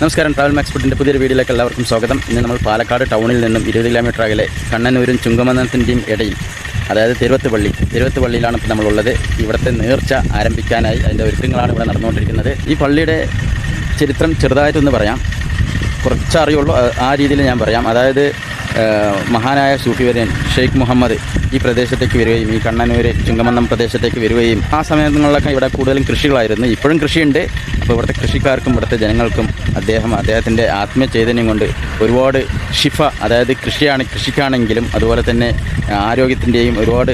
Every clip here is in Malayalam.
നമസ്കാരം. ട്രാവൽ മാക്സ് ഫുഡിന്റെ പുതിയൊരു വീഡിയോയിലേക്ക് എല്ലാവർക്കും സ്വാഗതം. ഇന്ന് നമ്മൾ പാലക്കാട് ടൗണിൽ നിന്നും ഇരുപത് കിലോമീറ്റർ അകലെ കണ്ണനൂരും ചുങ്കമന്നത്തിന്റെയും ഇടയിൽ അതായത് തിരുവത്തുപള്ളി തിരുവത്തുപള്ളിയിലാണ് ഇപ്പോൾ നമ്മളുള്ളത്. ഇവിടുത്തെ നേർച്ച ആരംഭിക്കാനായി അതിന്റെ ഒരുക്കങ്ങളാണ് ഇവിടെ നടന്നുകൊണ്ടിരിക്കുന്നത്. ഈ പള്ളിയുടെ ചരിത്രം ചെറുതായിട്ടൊന്ന് പറയാം. കുറച്ചറിയുള്ളൂ ആ- രീതിയിൽ ഞാൻ പറയാം. അതായത് മഹാനായ സൂഫി വര്യൻ ഷെയ്ഖ് മുഹമ്മദ് ഈ പ്രദേശത്തേക്ക് വരികയും ഈ കണ്ണനൂര് ചുങ്കമന്നം പ്രദേശത്തേക്ക് വരികയും ആ സമയങ്ങളിലൊക്കെ ഇവിടെ കൂടുതലും കൃഷികളായിരുന്നു. ഇപ്പോഴും കൃഷിയുണ്ട്. അപ്പോൾ ഇവിടുത്തെ കൃഷിക്കാർക്കും ഇവിടുത്തെ ജനങ്ങൾക്കും അദ്ദേഹം അദ്ദേഹത്തിന്റെ ആത്മചൈതന്യം കൊണ്ട് ഒരുപാട് ഷിഫ അതായത് കൃഷിയാണ് കൃഷിക്കാണെങ്കിലും അതുപോലെ തന്നെ ആരോഗ്യത്തിന്റെയും ഒരുപാട്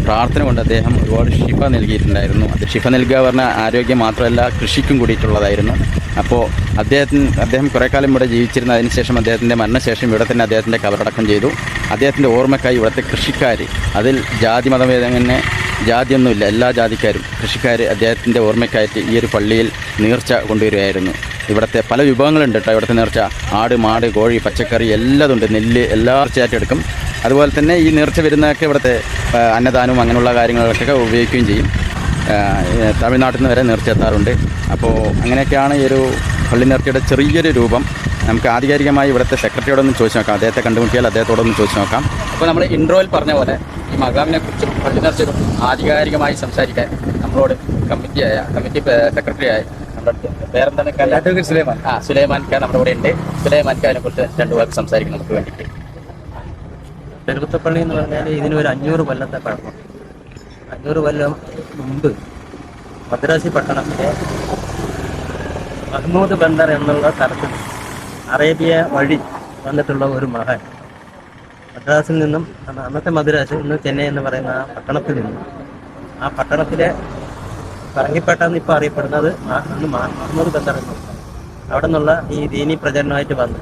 പ്രാർത്ഥന കൊണ്ട് അദ്ദേഹം ഒരുപാട് ശിഫ നൽകിയിട്ടുണ്ടായിരുന്നു. അത് ശിഫ നൽകുക പറഞ്ഞ ആരോഗ്യം മാത്രമല്ല കൃഷിക്കും കൂടിയിട്ടുള്ളതായിരുന്നു. അപ്പോൾ അദ്ദേഹത്തിന് അദ്ദേഹം കുറേ കാലം ഇവിടെ ജീവിച്ചിരുന്ന അതിനുശേഷം അദ്ദേഹത്തിന്റെ മരണശേഷം ഇവിടെ തന്നെ അദ്ദേഹത്തിന്റെ കബറടക്കം ചെയ്തു. അദ്ദേഹത്തിന്റെ ഓർമ്മയ്ക്കായി ഇവിടുത്തെ കൃഷിക്കാർ അതിൽ ജാതി മതഭേദങ്ങനെ ജാതിയൊന്നുമില്ല എല്ലാ ജാതിക്കാരും കൃഷിക്കാർ അദ്ദേഹത്തിന്റെ ഓർമ്മയ്ക്കായിട്ട് ഈ ഒരു പള്ളിയിൽ നീർച്ച കൊണ്ടുവരികയായിരുന്നു. ഇവിടുത്തെ പല വിഭവങ്ങളുണ്ട് കേട്ടോ ഇവിടുത്തെ നേർച്ച. ആട് മാട് കോഴി പച്ചക്കറി എല്ലാതുണ്ട്. നെല്ല് എല്ലാ നേർച്ചയായിട്ട് അതുപോലെ തന്നെ ഈ നേർച്ച വരുന്നതൊക്കെ ഇവിടുത്തെ അന്നദാനവും അങ്ങനെയുള്ള കാര്യങ്ങളൊക്കെ ഉപയോഗിക്കുകയും ചെയ്യും. തമിഴ്നാട്ടിൽ നിന്ന് വരെ നേർച്ച എത്താറുണ്ട്. അപ്പോൾ അങ്ങനെയൊക്കെയാണ് ഈ ഒരു പള്ളി നേർച്ചയുടെ ചെറിയൊരു രൂപം. നമുക്ക് ആധികാരികമായി ഇവിടുത്തെ സെക്രട്ടറിയോടൊന്നും ചോദിച്ചു നോക്കാം. അദ്ദേഹത്തെ കണ്ടുമുട്ടിയാൽ അദ്ദേഹത്തോടൊന്ന് ചോദിച്ചു നോക്കാം. അപ്പോൾ നമ്മൾ ഇൻട്രോയിൽ പറഞ്ഞ പോലെ ഈ മകാമിനെ കുറിച്ചും പള്ളി നേർച്ചയെക്കുറിച്ചും ആധികാരികമായി സംസാരിക്കാൻ നമ്മളോട് കമ്മിറ്റിയായ കമ്മിറ്റി സെക്രട്ടറിയായ പേരെന്താണ് സുലൈമാൻ. ആ സുലൈമാൻ ഖാൻ നമ്മുടെ ഇവിടെ ഉണ്ട്. സുലൈമാൻ ഖാനെ കുറിച്ച് രണ്ടു വാക്ക് സംസാരിക്കും നമുക്ക് വേണ്ടിയിട്ട്. പെരുകുത്തപ്പള്ളി എന്ന് പറഞ്ഞാൽ ഇതിന് ഒരു അഞ്ഞൂറ് കൊല്ലത്തെ പഴക്കം. അഞ്ഞൂറ് കൊല്ലം മുമ്പ് മദ്രാസി പട്ടണത്തിലെ മഹ്മൂദ് ബന്ദർ എന്നുള്ള സ്ഥലത്ത് അറേബ്യ വഴി വന്നിട്ടുള്ള ഒരു മഹൻ മദ്രാസിൽ നിന്നും അന്നത്തെ മദ്രാസ് ഇന്ന് ചെന്നൈ എന്ന് പറയുന്ന ആ പട്ടണത്തിൽ നിന്നും. ആ പട്ടണത്തിലെ പറങ്കിപ്പേട്ട ഇപ്പോൾ അറിയപ്പെടുന്നത് മഹ്മൂദ് ബന്ദർ അവിടെ നിന്നുള്ള ഈ ദീനി പ്രചരണമായിട്ട് വന്നു.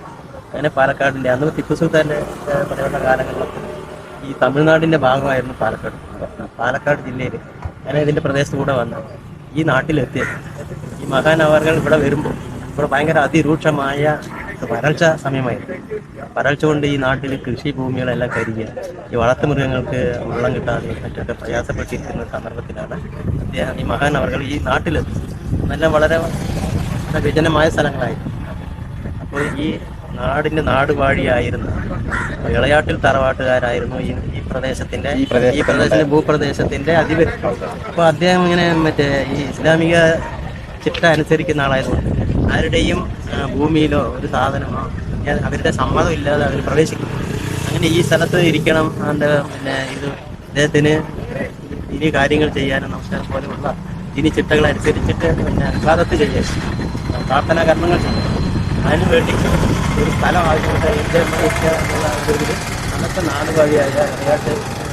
അങ്ങനെ പാലക്കാടിന്റെ അന്ന് ടിപ്പു സുൽത്താന്റെ ഏഹ്, പോലെയുള്ള കാലങ്ങളിലൊക്കെ ഈ തമിഴ്നാടിന്റെ ഭാഗമായിരുന്നു പാലക്കാട്. പാലക്കാട് ജില്ലയിൽ അങ്ങനെ ഇതിന്റെ പ്രദേശത്ത് കൂടെ വന്ന് ഈ നാട്ടിലെത്തി ഈ മഹാനവർകൾ ഇവിടെ വരുമ്പോൾ ഇവിടെ ഭയങ്കര അതിരൂക്ഷമായ വരൾച്ച സമയമായിരുന്നു. വരൾച്ച കൊണ്ട് ഈ നാട്ടിൽ കൃഷി ഭൂമികളെല്ലാം കരിയുക ഈ വളർത്തുമൃഗങ്ങൾക്ക് വെള്ളം കിട്ടാതെ മറ്റൊക്കെ പ്രയാസപ്പെട്ടിരിക്കുന്ന സന്ദർഭത്തിലാണ് അദ്ദേഹം ഈ മഹാനവർകൾ ഈ നാട്ടിലെത്തി നല്ല വളരെ വിജനമായ സ്ഥലങ്ങളായിരുന്നു. അപ്പോൾ ഈ നാടിന്റെ നാടുവാഴിയായിരുന്ന ഇളയാട്ടിൽ തറവാട്ടുകാരായിരുന്നു ഈ ഈ പ്രദേശത്തിന്റെ ഈ പ്രദേശത്തിന്റെ ഭൂപ്രദേശത്തിന്റെ അധിപതി. അപ്പോൾ അദ്ദേഹം ഇങ്ങനെ മറ്റേ ഈ ഇസ്ലാമിക ചിട്ട അനുസരിക്കുന്ന ആളായതുകൊണ്ട് ആരുടെയും ഭൂമിയിലോ ഒരു സാധനമോ അവരുടെ സമ്മതം ഇല്ലാതെ അവർ പ്രവേശിക്കും അങ്ങനെ ഈ സ്ഥലത്ത് ഇരിക്കണം അതിന്റെ പിന്നെ ഇത് അദ്ദേഹത്തിന് ഇനി കാര്യങ്ങൾ ചെയ്യാനും നമസ്കാരം പോലെയുള്ള ഇനി ചിട്ടകൾ അനുസരിച്ചിട്ട് പിന്നെ വിവാദത്ത് ചെയ്യാൻ പ്രാർത്ഥനാ കർമ്മങ്ങൾ ചെയ്യും അതിനു വേണ്ടി ഒരു സ്ഥലം ആവശ്യമുണ്ട് എന്റെ എന്നുള്ള ഒരു ഇത് അന്നത്തെ നാട് വഴിയായ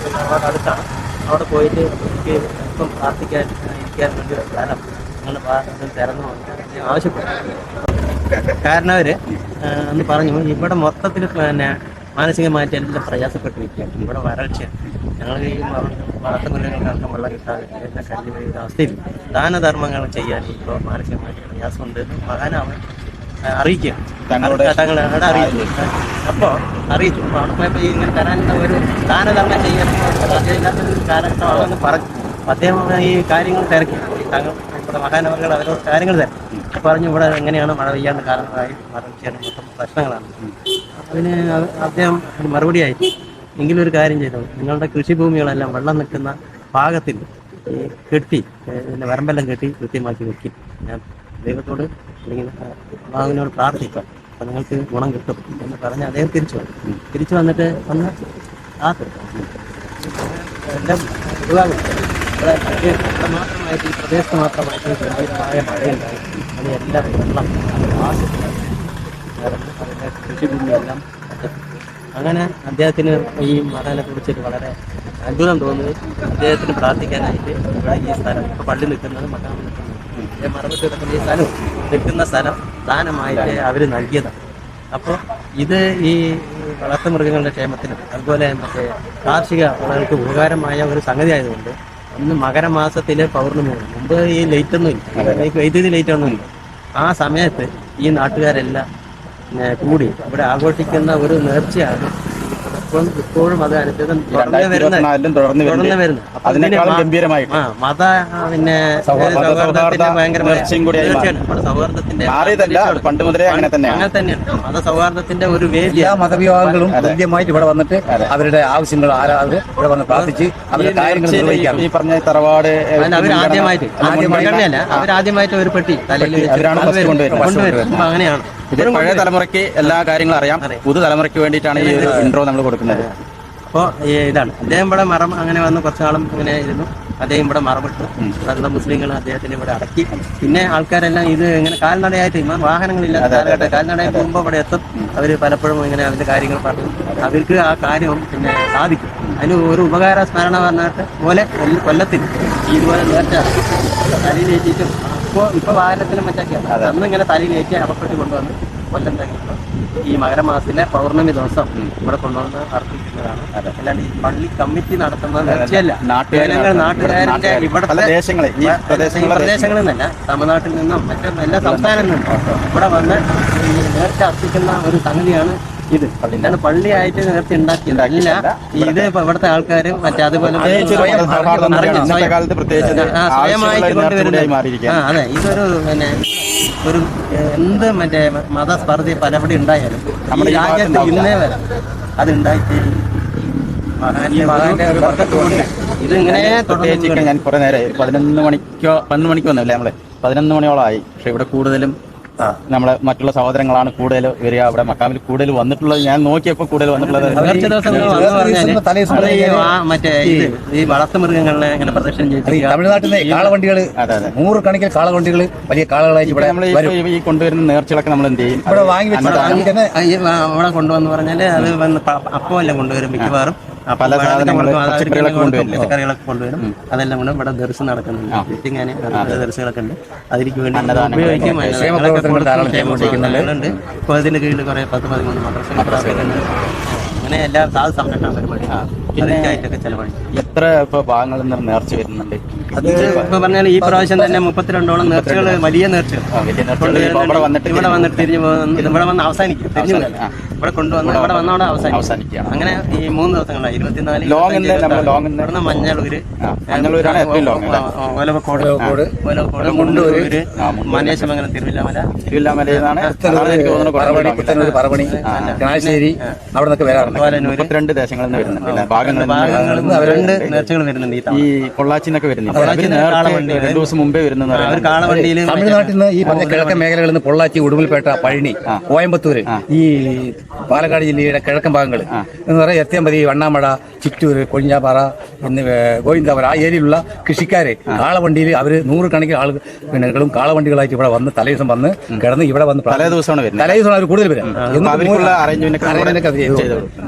ഒരുപാട് അടുത്താണ്. അവിടെ പോയിട്ട് എനിക്ക് ഇപ്പം പ്രാർത്ഥിക്കാൻ ഇരിക്കാൻ വേണ്ടി ഒരു സ്ഥലം നിങ്ങൾ തിരഞ്ഞു ആവശ്യപ്പെട്ടു. കാരണം അവർ എന്ന് പറഞ്ഞു ഇവിടെ മൊത്തത്തിൽ പിന്നെ മാനസികമായിട്ട് എല്ലാം പ്രയാസപ്പെട്ടിരിക്കുകയാണ് ഇവിടെ വരൾച്ച ഞങ്ങൾ ഈ വളർത്തുമൃഗങ്ങൾക്കൊക്കെ വെള്ളം കിട്ടാതെ എല്ലാം കഴിഞ്ഞ അവസ്ഥയിൽ ദാനധർമ്മങ്ങൾ ചെയ്യാൻ ഇപ്പോൾ മാനസികമായിട്ട് പ്രയാസമുണ്ട്. എന്ന് മഹാനാവൻ അറിയിക്കുക. തങ്ങളുടെ അറിയിച്ചു. അപ്പോൾ അറിയിച്ചു. അപ്പോൾ അവിടെ പോയപ്പോൾ ഇങ്ങനെ തരാനുള്ള ഒരു ദാനധർമ്മം ചെയ്യാൻ സാധ്യതയില്ലാത്ത ഒരു കാലഘട്ടമാണെന്ന് പറഞ്ഞു. അദ്ദേഹം ഈ കാര്യങ്ങൾ തിരക്കി. തങ്ങൾ ഇവിടെ മഹാനവർകൾ അവരോട് കാര്യങ്ങൾ തിരക്കി. പറഞ്ഞു ഇവിടെ എങ്ങനെയാണ് മഴ പെയ്യാണ്ട് കാരണമായി? ചെയ്യാൻ മൊത്തം പ്രശ്നങ്ങളാണ്. അതിന് അത് അദ്ദേഹം ഒരു ആയി. എങ്കിലും ഒരു കാര്യം ചെയ്തു. നിങ്ങളുടെ കൃഷിഭൂമികളെല്ലാം വെള്ളം നിൽക്കുന്ന ഭാഗത്തിൽ കെട്ടി പിന്നെ വരമ്പെല്ലാം കെട്ടി കൃത്യമാക്കി വെക്കും. ഞാൻ ദൈവത്തോട് അല്ലെങ്കിൽ അള്ളാഹുവിനോട് പ്രാർത്ഥിക്കാം. അപ്പം നിങ്ങൾക്ക് ഗുണം കിട്ടും എന്ന് പറഞ്ഞ് അദ്ദേഹം തിരിച്ചു വന്നു. തിരിച്ചു വന്നിട്ട് വന്ന് ആ എല്ലാം ഒഴിവാകും മാത്രമായിട്ട് ഈ പ്രദേശത്ത് മാത്രമായിട്ട് ഗംഭീരമായ മഴയുണ്ടായി. അത് എല്ലാം വെള്ളം അതിന്റെ കൃഷിഭൂമിയെല്ലാം അങ്ങനെ അദ്ദേഹത്തിന് ഈ മഹാനെ കുറിച്ചിട്ട് വളരെ അത്ഭുതം തോന്നുന്നത് അദ്ദേഹത്തിന് പ്രാർത്ഥിക്കാനായിട്ട് ഇവിടെ ഈ സ്ഥലം ഇപ്പൊ പള്ളി നിൽക്കുന്നത് മകാം നിൽക്കുന്നത് കിടക്കുന്ന ഈ സ്ഥലം നിൽക്കുന്ന സ്ഥലം ദാനമായിട്ട് അവർ നൽകിയതാണ്. അപ്പോൾ ഇത് ഈ വളർത്തുമൃഗങ്ങളുടെ ക്ഷേമത്തിനും അതുപോലെ മറ്റേ കാർഷിക വിളകൾക്ക് ഉപകാരമായ ഒരു സംഗതി ആയതുകൊണ്ട് ഇന്ന് മകരമാസത്തിലെ പൗർണമി മുമ്പ് ഈ ലൈറ്റ് ഒന്നും ഇല്ല. വൈദ്യുതി ലൈറ്റ് ഒന്നും ഇല്ല. ആ സമയത്ത് ഈ നാട്ടുകാരെല്ലാം കൂടി ഇവിടെ ആഘോഷിക്കുന്ന ഒരു നേർച്ചയാണ് ഇപ്പോഴും ഇപ്പോഴും അത് അനുസരിച്ച് തുടർന്ന് വരുന്ന അതിനേക്കാളും ഗംഭീരമായിട്ട്. ആ മത ആ, പിന്നെ മാറിയതല്ല പണ്ട് മുതലേ അങ്ങനെ തന്നെയാണ്. അങ്ങനെ തന്നെയാണ്. മത സൗഹാർദ്ദത്തിന്റെ ഒരു വേദി എല്ലാ മതവിഭാഗങ്ങളും തുല്യമായിട്ട് ഇവിടെ വന്നിട്ട് അവരുടെ ആവശ്യങ്ങൾ ആരാധന ഇവിടെ വന്ന് പ്രാർത്ഥിച്ച് അവരുടെ കാര്യങ്ങൾ നിർവഹിക്കാം ഈ പറഞ്ഞ തറവാട് അവരാദ്യമായിട്ട് അവരാദ്യമായിട്ട് അവർ ആദ്യമായിട്ട് മുൻഗണനയല്ല. അവർ ആദ്യമായിട്ട് ഒരു പെട്ടി തലയിൽ. കൊണ്ടുവരും അങ്ങനെയാണ്. ഇത് പഴയ തലമുറയ്ക്ക് എല്ലാ കാര്യങ്ങളും അറിയാം. പുതുതലമുറയ്ക്ക് വേണ്ടിയിട്ടാണ് ഈ ഒരു ഇൻട്രോ നമ്മൾ കൊടുക്കുന്നത്. അപ്പോൾ ഇതാണ്. അദ്ദേഹം ഇവിടെ മറം അങ്ങനെ വന്ന് കുറച്ചാളും ഇങ്ങനെ ഇരുന്നു. അദ്ദേഹം ഇവിടെ മറമിട്ടു. അതുള്ള മുസ്ലിങ്ങൾ അദ്ദേഹത്തിന് ഇവിടെ അടക്കി. പിന്നെ ആൾക്കാരെല്ലാം ഇത് ഇങ്ങനെ കാൽനടയായിട്ട് വാഹനങ്ങളില്ല. കാലഘട്ടം കാൽനടയായി പോകുമ്പോൾ ഇവിടെ എത്തും. അവർ പലപ്പോഴും ഇങ്ങനെ അതിന്റെ കാര്യങ്ങൾ പറഞ്ഞു. അവർക്ക് ആ കാര്യം പിന്നെ സാധിക്കും. അതിന് ഒരു ഉപകാര സ്മരണ പറഞ്ഞിട്ട് പോലെ കൊല്ല- കൊല്ലത്തിൽ ഇതുപോലെ നേരത്തെ തലയിലേറ്റിട്ടും ഇപ്പോൾ ഇപ്പോൾ വാഹനത്തിലും മറ്റൊക്കെയാണ് അന്ന് ഇങ്ങനെ തലയിലേറ്റി അകപ്പെട്ട് കൊണ്ടുവന്ന് കൊല്ലം ഈ മകരമാസത്തിലെ പൗർണമി ദിവസം ഇവിടെ കൊണ്ടുവന്ന് അർപ്പിക്കുന്നതാണ്. അല്ലാണ്ട് ഈ പള്ളി കമ്മിറ്റി നടത്തുന്ന നേർച്ചയല്ല നാട്ടുകാരന്റെ പ്രദേശങ്ങളിൽ നിന്നല്ല തമിഴ്നാട്ടിൽ നിന്നും മറ്റും എല്ലാ സംസ്ഥാനങ്ങളിൽ നിന്നും ഇവിടെ വന്ന് ഈ നേർച്ച അർപ്പിക്കുന്ന ഒരു സംഗതിയാണ് ഇത്. ഇതാണ് പള്ളിയായിട്ട് നേരത്തെ ഉണ്ടാക്കിയത്? അല്ല ഇത് ഇപ്പൊ ഇവിടുത്തെ ആൾക്കാർ മറ്റേ അതുപോലെ സ്വയമായിട്ട് ആ അതെ ഇതൊരു പിന്നെ ഒരു എന്ത് മറ്റേ മതസ്പർദ്ധ പലപടി ഉണ്ടായാലും നമ്മുടെ രാജ്യത്ത് ഇന്നേ വരെ അത് ഉണ്ടായിട്ട് മഹാന്റെ ഒരു വർക്കത്തുകൊണ്ട് ഇത് ഇങ്ങനെ പ്രത്യേകിച്ച് ഞാൻ കുറെ നേരം പതിനൊന്ന് മണിക്കോ പതിനൊന്ന് മണിക്കോ ഒന്നുമില്ല നമ്മളെ പതിനൊന്ന് മണിയോളമായി. പക്ഷെ ഇവിടെ കൂടുതലും നമ്മളെ മറ്റുള്ള സഹോദരങ്ങളാണ് കൂടുതൽ വരിക അവിടെ മക്കാമിൽ കൂടുതൽ വന്നിട്ടുള്ളത്. ഞാൻ നോക്കിയപ്പോൾ കൂടുതൽ വന്നിട്ടുള്ളത് മറ്റേ ഈ വളർത്തുമൃഗങ്ങളെ ഇങ്ങനെ പ്രദർശനം അത് തമിഴ്നാട്ടിൽ നിന്ന് കാളവണ്ടികൾ അതെ കണക്കിൽ കാളവണ്ടികൾ വലിയ കാളകളായിട്ട് ഇവിടെ നമ്മൾ ഈ കൊണ്ടുവരുന്ന നേർച്ചകളൊക്കെ നമ്മൾ എന്ത് ചെയ്യും? ഇവിടെ വാങ്ങി അവിടെ കൊണ്ടുവന്ന് പറഞ്ഞാൽ അത് അപ്പമല്ല കൊണ്ടുവരും മിക്കവാറും. പല സാധനങ്ങളും. പച്ചക്കറികളൊക്കെ കൊണ്ടുവരും പച്ചക്കറികളൊക്കെ കൊണ്ടുവരും. അതെല്ലാം കൂടെ ഇവിടെ ദർശനം നടക്കുന്നുണ്ട്. ഇങ്ങനെ ദർശനങ്ങളൊക്കെ ഉണ്ട്. അതിലേക്ക് വേണ്ടി അന്നദാനങ്ങൾ, ഉപയോഗിക്കും. ക്ഷേമ അതൊക്കെ പ്രവർത്തനങ്ങൾ കൊടുക്കും. ധാരാളം ക്ഷേമ ചെയ്തുകൊണ്ടിരിക്കുന്നുണ്ട്. പ്രവർത്തനങ്ങളുണ്ട് അപ്പോൾ അതിന്റെ കീഴിൽ കുറെ പത്ത് പതിമൂന്ന് മദ്രസകളുണ്ട് അങ്ങനെ എല്ലാ സാധു സംരക്ഷണ പരിപാടി അതിനായിട്ടൊക്കെ എത്ര ഇപ്പൊ ഭാഗങ്ങളിൽ നിന്ന് നേർച്ച വരുന്നുണ്ട്? അത് ഇപ്പൊ പറഞ്ഞാൽ ഈ പ്രാവശ്യം തന്നെ മുപ്പത്തിരണ്ടോളം നേർച്ചകൾ വലിയ നേർച്ചകൾ ഇവിടെ വന്നിട്ട് ഇവിടെ വന്നിട്ട് തിരിഞ്ഞു പോകുന്ന. ഇവിടെ വന്ന് അവസാനിക്കും. തിരിഞ്ഞു. ഇവിടെ കൊണ്ടുവന്ന് ഇവിടെ അവസാനിക്കും. അവസാനിക്കുകയാണ് അങ്ങനെ ഈ മൂന്ന് ദിവസങ്ങളായി ഇരുപത്തിനാല് ലോങ് ഉണ്ട് നമ്മൾ ഇവിടുന്ന് മഞ്ഞളൂര്. ആ, മഞ്ഞളൂരാണ് ഏറ്റവും ലോങ് അല്ലേ? ഓലവക്കോട്. ഓലവക്കോട്. മുണ്ടൂര്. മനേശമംഗലം തിരുവില്ലാമല. എനിക്ക് തോന്നുന്നു കുറേ പറവണി. പുത്തനൂർ പറവണി ചങ്ങനാശ്ശേരി അവിടെ നിന്നൊക്കെ വരാറുണ്ട്. കോലനൂര് മുപ്പത്തിരണ്ട് ദേശങ്ങളിൽ നിന്ന് വരുന്നുണ്ട്? ഭാഗങ്ങളിൽ രണ്ട് നേർച്ചകൾ വരുന്നുണ്ട് ഈ പൊള്ളാച്ചിന്നൊക്കെ കാളവണ്ടിയിൽ രണ്ടു ദിവസം മുമ്പേ വരുന്ന കാളവണ്ടിയിൽ തമിഴ്നാട്ടിൽ നിന്ന് ഈ പറഞ്ഞ കിഴക്കൻ മേഖലകളിൽ നിന്ന് പൊള്ളാച്ചി ഉടുമ്പൽപേട്ട പഴനി കോയമ്പത്തൂര് ഈ പാലക്കാട് ജില്ലയുടെ കിഴക്കൻ ഭാഗങ്ങൾ. എന്ന് പറയാം എത്തിയമ്പതി വണ്ണാമട ചിറ്റൂർ കൊഴിഞ്ഞാപ്പാറ എന്നിവ ഗോവിന്ദാപുര ആ ഏരിയയിലുള്ള കൃഷിക്കാരെ കാളവണ്ടിയിൽ അവർ നൂറുകണക്കിന് ആളുകൾ പിന്നെ കളും കാളവണ്ടികളായിട്ട് ഇവിടെ വന്ന് തലേദിവസം വന്ന് കിടന്ന് ഇവിടെ വന്ന് തലേ ദിവസമാണ് തലേ ദിവസമാണ് അവർ കൂടുതൽ വരാം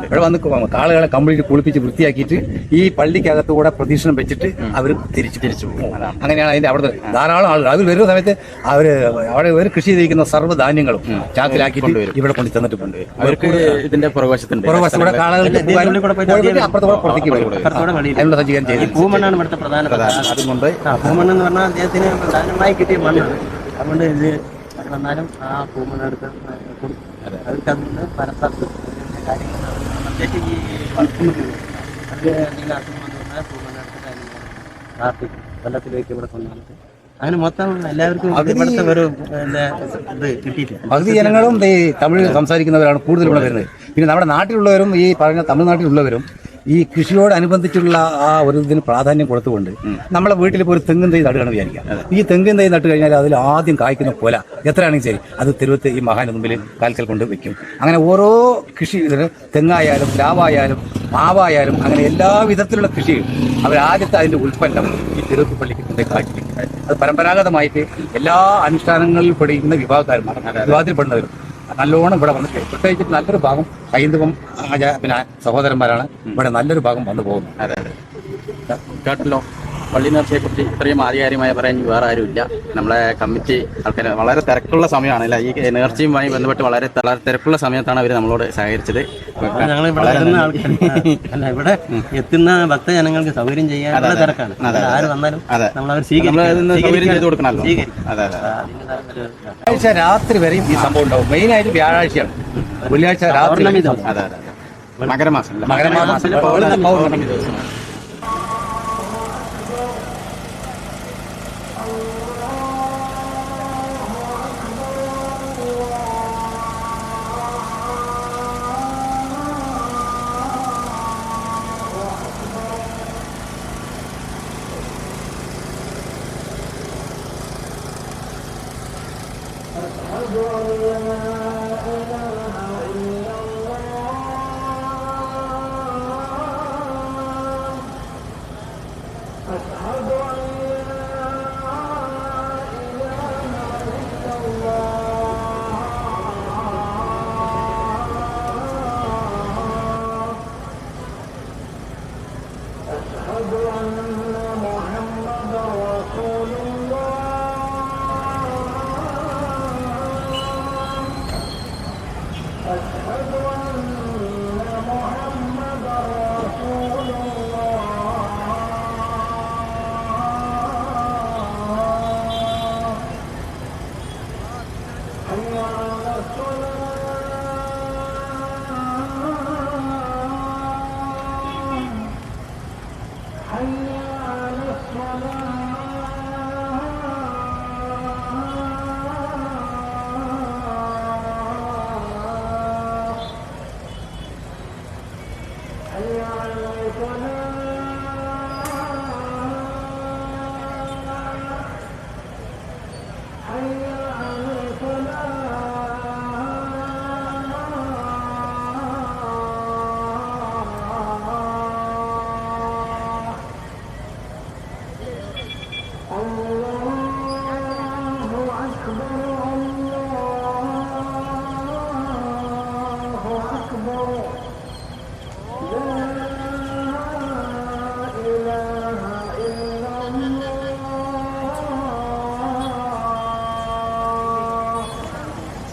ഇവിടെ വന്ന് കാളുകളെ കംപ്ലീറ്റ് കുളിപ്പിച്ച് വൃത്തിയാക്കിയിട്ട് ഈ പള്ളിക്കകത്ത് കൂടെ പ്രദീക്ഷണം വെച്ചിട്ട് അവർ തിരിച്ചു തിരിച്ചു പോകും. അങ്ങനെയാണ് അതിന്റെ അവിടുത്തെ ധാരാളം ആളുകൾ. അതിൽ വരുന്ന സമയത്ത് അവർ അവിടെ ഒരു കൃഷി ചെയ്തിരിക്കുന്ന സർവധാന്യങ്ങളും ചാക്കിലാക്കിയിട്ട് ഇവിടെ കൊണ്ട് തന്നിട്ട് കൊണ്ട് അവർക്ക് ഇതിന്റെ പുറകുവശത്തുണ്ട് പുറകുവശത്ത് ഇവിടെ കാളകളുടെ പോകാനും ഉള്ളിൽ കൂടെ പോയിട്ട് പോയിട്ട് അപ്പുറത്ത് കൂടെ പുറത്തേക്ക് വരും. അതിനുള്ള സജ്ജീകരണം ചെയ്തു പൂമണ്ണാണ് ഇവിടുത്തെ പ്രധാന അതുകൊണ്ട് പൂമണ്ണ് എന്ന് പറഞ്ഞാൽ അദ്ദേഹത്തിന് പ്രധാനമായി കിട്ടിയ മണ്ണാണ് അതുകൊണ്ട് ഇത് വന്നാലും ആ പൂമണ്ണെടുത്ത് കൊടുക്കും അവർക്ക് അതുകൊണ്ട് ഇതിന്റെ ഈ എല്ലാവർക്കും പകുതി ജനങ്ങളും ഈ തമിഴ് സംസാരിക്കുന്നവരാണ് കൂടുതൽ ഇവിടെ വരുന്നത്. പിന്നെ നമ്മുടെ നാട്ടിലുള്ളവരും ഈ പറഞ്ഞ തമിഴ്നാട്ടിലുള്ളവരും ഈ കൃഷിയോടനുബന്ധിച്ചുള്ള ആ ഒരു ഇതിന് പ്രാധാന്യം കൊടുത്തുകൊണ്ട് നമ്മളെ വീട്ടിൽ ഇപ്പോൾ ഒരു തെങ്ങും തൈ നടുകയാണ് വിചാരിക്കാം. ഈ തെങ്ങും തൈ നട്ട് കഴിഞ്ഞാൽ അതിൽ ആദ്യം കായ്ക്കുന്ന പോല എത്രയാണെങ്കിൽ ശരി അത് തിരുവത്ത് ഈ മഹാന്റെ മുമ്പിൽ കാൽക്കൽ കൊണ്ട് വെക്കും. അങ്ങനെ ഓരോ കൃഷി ഇതിന് തെങ്ങായാലും പ്ലാവായാലും മാവായാലും അങ്ങനെ എല്ലാ വിധത്തിലുള്ള കൃഷിയും അവർ ആദ്യത്തെ അതിന്റെ ഉൽപ്പന്നം ഈ തിരുവത്ത് പള്ളിക്ക് കൊണ്ട് കാഴ്ച അത് പരമ്പരാഗതമായിട്ട് എല്ലാ അനുഷ്ഠാനങ്ങളിൽ പെടുന്ന വിഭാഗക്കാരും വിഭാഗത്തിൽപ്പെടുന്നവരും നല്ലോണം ഇവിടെ വന്നിട്ട് പ്രത്യേകിച്ച് നല്ലൊരു ഭാഗം ഹൈന്ദവം പിന്നെ സഹോദരന്മാരാണ്. ഇവിടെ നല്ലൊരു ഭാഗം വന്നു പോകുന്നത് അതെ അതെ. കേട്ടല്ലോ. പള്ളി നേർച്ചയെക്കുറിച്ച് ഇത്രയും ആധികാരികമായി പറയാൻ വേറെ ആരുമില്ല. നമ്മളെ കമ്മിറ്റി ആൾക്കാർ വളരെ തിരക്കുള്ള സമയമാണ് അല്ല ഈ നേർച്ചയുമായി ബന്ധപ്പെട്ട് വളരെ തിരക്കുള്ള സമയത്താണ് അവർ നമ്മളോട് സഹകരിച്ചത്. ഞങ്ങൾ ഇവിടെ അല്ല ഇവിടെ എത്തുന്ന ഭക്തജനങ്ങൾക്ക് സൗകര്യം ചെയ്യാൻ തിരക്കാണ്. ആര് വന്നാലും വ്യാഴാഴ്ച രാത്രി വരെയും ഈ സംഭവം ഉണ്ടാവും. മെയിനായിട്ട് വ്യാഴാഴ്ചയാണ്. വെള്ളിയാഴ്ച രാത്രി അതെ അതെ മകരമാസം? മകരമാസം.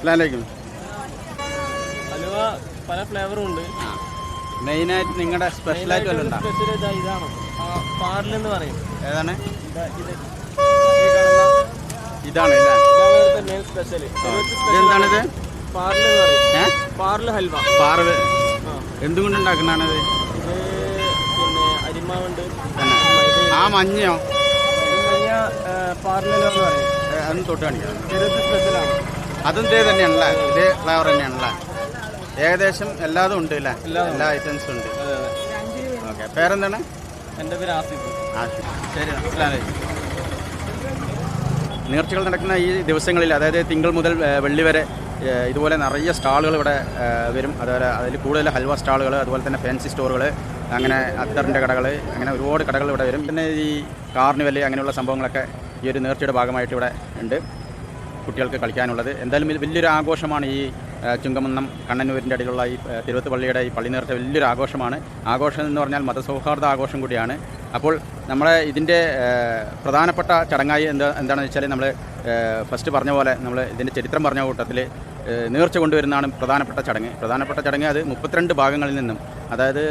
അസ്സലാമലൈക്കും ഹലുവ പല ഫ്ലേവറും ഉണ്ട്. മെയിനായിട്ട് നിങ്ങളുടെ സ്പെഷ്യലായിട്ട് വല്ലതും സ്പെഷ്യൽ ഇതാ ഇതാണ്? പറയും. ഏതാണ്? ഇതാ ഇതാണ് മെയിൻ സ്പെഷ്യൽ ഇതെന്താണിത്? പാർലെന്ന് പറയും. ഏ? ഹൽവ. പാർവ് എന്തുകൊണ്ട് ഉണ്ടാക്കുന്നതാണത്? ഇത് പിന്നെ അരിമാവുണ്ട്. ആ മഞ്ഞയോ? മഞ്ഞ പാർലെന്ന് പറയും. ഏ, അതൊന്ന് തൊട്ട് കാണിക്കാം ഇവിടുത്തെ സ്പെഷ്യലാണ് അതും ഇതേ തന്നെയാണല്ലേ? ഇതേ ഫ്ലേവർ തന്നെയാണല്ലേ? ഏകദേശം എല്ലാതും ഉണ്ട് അല്ലേ? എല്ലാ ഐറ്റംസും ഉണ്ട്. ഓക്കെ പേരെന്താണ്? എന്റെ പേര് ആസിഫ്. ശരി അസ്സലാമലൈക്കും. നേർച്ചകൾ നടക്കുന്ന ഈ ദിവസങ്ങളിൽ അതായത് തിങ്കൾ മുതൽ വെള്ളി വരെ ഇതുപോലെ നിറയെ സ്റ്റാളുകൾ ഇവിടെ വരും. അതുപോലെ അതിൽ കൂടുതൽ ഹൽവ സ്റ്റാളുകൾ അതുപോലെ തന്നെ ഫാൻസി സ്റ്റോറുകൾ അങ്ങനെ അത്തറിന്റെ കടകൾ അങ്ങനെ ഒരുപാട് കടകൾ ഇവിടെ വരും. പിന്നെ ഈ കാർണിവൽ അങ്ങനെയുള്ള സംഭവങ്ങളൊക്കെ ഈ ഒരു നേർച്ചയുടെ ഭാഗമായിട്ട് ഇവിടെ ഉണ്ട്. കുട്ടികൾക്ക് കളിക്കാനുള്ളത്. എന്തായാലും വലിയൊരു ആഘോഷമാണ് ഈ ചുങ്കമന്നം കണ്ണന്നൂരിന്റെ അടിയിലുള്ള ഈ തിരുവത്ത് പള്ളിയുടെ ഈ പള്ളി നേർച്ച വലിയൊരു ആഘോഷമാണ്. ആഘോഷം എന്ന് പറഞ്ഞാൽ മതസൗഹാർദ്ദ ആഘോഷം കൂടിയാണ്. അപ്പോൾ നമ്മളെ ഇതിന്റെ പ്രധാനപ്പെട്ട ചടങ്ങായി എന്താ എന്താണെന്ന് വെച്ചാൽ നമ്മൾ ഫസ്റ്റ് പറഞ്ഞ പോലെ നമ്മൾ ഇതിന്റെ ചരിത്രം പറഞ്ഞ കൂട്ടത്തിൽ നേർച്ച കൊണ്ടുവരുന്നതാണ് പ്രധാനപ്പെട്ട ചടങ്ങ്. പ്രധാനപ്പെട്ട ചടങ്ങ് അത് മുപ്പത്തിരണ്ട് ഭാഗങ്ങളിൽ നിന്നും അതായത്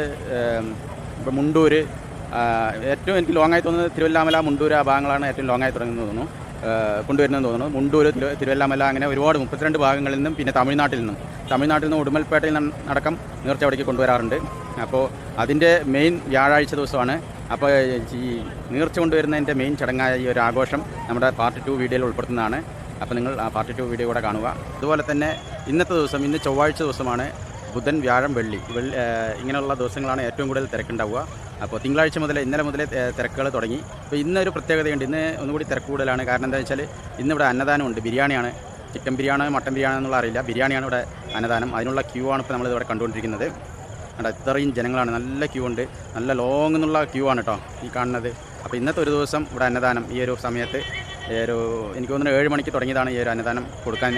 ഇപ്പോൾ മുണ്ടൂർ ഏറ്റവും എനിക്ക് ലോങ്ങായി തോന്നുന്നത് തിരുവല്ലാമല മുണ്ടൂർ ആ ഭാഗങ്ങളാണ് ഏറ്റവും ലോങ്ങായി തുടങ്ങുന്നത് തോന്നുന്നു. കൊണ്ടുവരുന്നതെന്ന് തോന്നുന്നു. മുണ്ടൂര് തിരു തിരുവല്ലാമല അങ്ങനെ ഒരുപാട് മുപ്പത്തിരണ്ട് ഭാഗങ്ങളിൽ നിന്നും പിന്നെ തമിഴ്നാട്ടിൽ നിന്നും. തമിഴ്നാട്ടിൽ നിന്ന് ഉടുമൽപേട്ടയിൽ നിന്ന് അടക്കം കൊണ്ടുവരാറുണ്ട്. അപ്പോൾ അതിന്റെ മെയിൻ വ്യാഴാഴ്ച ദിവസമാണ്. അപ്പോൾ ഈ നേർച്ച കൊണ്ടുവരുന്നതിന്റെ മെയിൻ ചടങ്ങായ ഈ ഒരു ആഘോഷം നമ്മുടെ പാർട്ട് ടു വീഡിയോയിൽ ഉൾപ്പെടുത്തുന്നതാണ്. അപ്പോൾ നിങ്ങൾ ആ പാർട്ട് ടു വീഡിയോ കൂടെ കാണുക. അതുപോലെ തന്നെ ഇന്നത്തെ ദിവസം ഇന്ന് ചൊവ്വാഴ്ച ദിവസമാണ്. ബുധൻ വ്യാഴം വെള്ളി വെള്ളി ഇങ്ങനെയുള്ള ദിവസങ്ങളാണ് ഏറ്റവും കൂടുതൽ തിരക്കുണ്ടാവുക. അപ്പോൾ തിങ്കളാഴ്ച മുതൽ ഇന്നലെ മുതലേ തിരക്കുകൾ തുടങ്ങി. അപ്പോൾ ഇന്നൊരു പ്രത്യേകതയുണ്ട്. ഇന്ന് ഒന്നുകൂടി തിരക്ക് കൂടുതലാണ്. കാരണം എന്താ വെച്ചാൽ ഇന്നിവിടെ അന്നദാനമുണ്ട്. ബിരിയാണിയാണ്. ചിക്കൻ ബിരിയാണി മട്ടൻ ബിരിയാണി എന്നുള്ള അറിയില്ല. ബിരിയാണിയാണ് ഇവിടെ അന്നദാനം. അതിനുള്ള ക്യൂ ആണ് ഇപ്പോൾ നമ്മളിവിടെ കണ്ടുകൊണ്ടിരിക്കുന്നത്. അവിടെ ഇത്രയും ജനങ്ങളാണ്. നല്ല ക്യൂ ഉണ്ട്. നല്ല ലോങ് എന്നുള്ള ക്യൂ ആണ് കേട്ടോ ഈ കാണുന്നത്. അപ്പോൾ ഇന്നത്തെ ഒരു ദിവസം ഇവിടെ അന്നദാനം. ഈ ഒരു സമയത്ത് ഒരു എനിക്ക് തോന്നുന്നു ഏഴ് മണിക്ക് തുടങ്ങിയതാണ് ഈ ഒരു അന്നദാനം കൊടുക്കാൻ.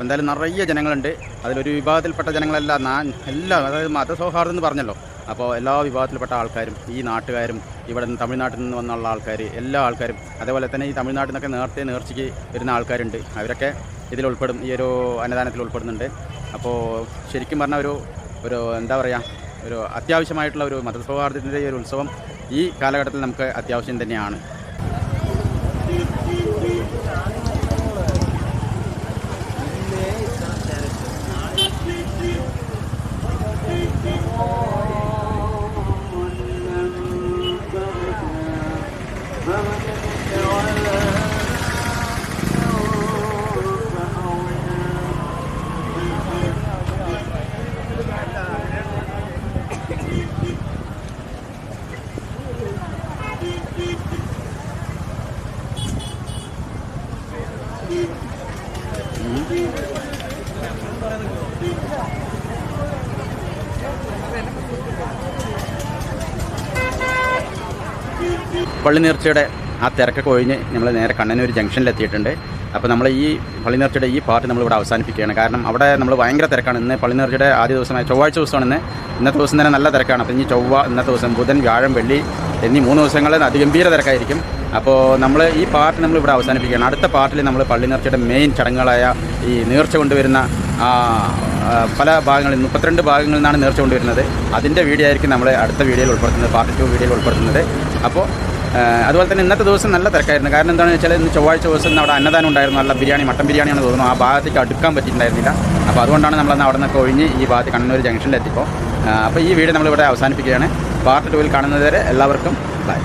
എന്തായാലും നിറയെ ജനങ്ങളുണ്ട്. അതിലൊരു വിഭാഗത്തിൽപ്പെട്ട ജനങ്ങളെല്ലാം ഞാൻ എല്ലാം അതായത് മതസൗഹാർദ്ദം എന്ന് പറഞ്ഞല്ലോ. അപ്പോൾ എല്ലാ വിഭാഗത്തിൽപ്പെട്ട ആൾക്കാരും ഈ നാട്ടുകാരും ഇവിടെ നിന്ന് തമിഴ്നാട്ടിൽ നിന്ന് വന്നുള്ള ആൾക്കാർ എല്ലാ ആൾക്കാരും അതേപോലെ തന്നെ ഈ തമിഴ്നാട്ടിൽ നിന്നൊക്കെ നേരത്തെ നേർച്ചയ്ക്ക് വരുന്ന ആൾക്കാരുണ്ട്. അവരൊക്കെ ഇതിൽ ഉൾപ്പെടും ഈ ഒരു അന്നദാനത്തിൽ ഉൾപ്പെടുന്നുണ്ട്. അപ്പോൾ ശരിക്കും പറഞ്ഞ ഒരു ഒരു എന്താ പറയുക ഒരു അത്യാവശ്യമായിട്ടുള്ള ഒരു മതസൗഹാർദ്ദത്തിന്റെ ഒരു ഉത്സവം ഈ കാലഘട്ടത്തിൽ നമുക്ക് അത്യാവശ്യം തന്നെയാണ്. പള്ളി നേർച്ചയുടെ ആ തിരക്കൊക്കെ ഒഴിഞ്ഞ് നമ്മൾ നേരെ കണ്ണനൂർ ജംഗ്ഷനിലെത്തിയിട്ടുണ്ട് അപ്പോൾ നമ്മൾ ഈ പള്ളി നേർച്ചയുടെ ഈ പാർട്ട് നമ്മളിവിടെ അവസാനിപ്പിക്കുകയാണ്. കാരണം അവിടെ നമ്മൾ ഭയങ്കര തിരക്കാണ്. ഇന്ന് പള്ളി നേർച്ചയുടെ ആദ്യ ദിവസമായ ചൊവ്വാഴ്ച ദിവസമാണ് ഇന്ന്. ഇന്നത്തെ ദിവസം തന്നെ നല്ല തിരക്കാണ്. അപ്പോൾ ഇനി ചൊവ്വ ഇന്നത്തെ ദിവസം ബുധൻ വ്യാഴം വെള്ളി എന്നീ മൂന്ന് ദിവസങ്ങളിൽ അതിഗംഭീര തിരക്കായിരിക്കും. അപ്പോൾ നമ്മൾ ഈ പാർട്ട് നമ്മളിവിടെ അവസാനിപ്പിക്കുകയാണ്. അടുത്ത പാർട്ടിൽ നമ്മൾ പള്ളി നേർച്ചയുടെ മെയിൻ ചടങ്ങുകളായ ഈ നേർച്ച കൊണ്ടുവരുന്ന പല ഭാഗങ്ങളിൽ മുപ്പത്തിരണ്ട് ഭാഗങ്ങളിൽ നിന്നാണ് നേർച്ച കൊണ്ടുവരുന്നത്. അതിന്റെ വീഡിയോ ആയിരിക്കും നമ്മൾ അടുത്ത വീഡിയോയിൽ ഉൾപ്പെടുത്തുന്നത്. പാർട്ട് ടു വീഡിയോയിൽ ഉൾപ്പെടുത്തുന്നത്. അപ്പോൾ അതുപോലെ തന്നെ ഇന്നത്തെ ദിവസം നല്ല തിരക്കായിരുന്നു. കാരണം എന്താണെന്ന് വെച്ചാൽ ഇന്ന് ചൊവ്വാഴ്ച ദിവസം അവിടെ അന്നദാനം ഉണ്ടായിരുന്നു. നല്ല ബിരിയാണി മട്ടൻ ബിരിയാണിയാണ് തോന്നുന്നു. ആ ഭാഗത്തേക്ക് അടുക്കാൻ പറ്റിയിട്ടുണ്ടായിരുന്നില്ല. അപ്പോൾ അതുകൊണ്ടാണ് നമ്മളന്ന് അവിടെ നിന്നൊക്കെ ഒഴിഞ്ഞ് ഈ ഭാഗത്ത് കണ്ണൂർ ജംഗ്ഷനിലെത്തിപ്പോൾ അപ്പോൾ ഈ വീഡിയോ നമ്മളിവിടെ അവസാനിപ്പിക്കുകയാണ്. പാർട്ട് ടൂവിൽ കാണുന്നതുവരെ എല്ലാവർക്കും ബൈ.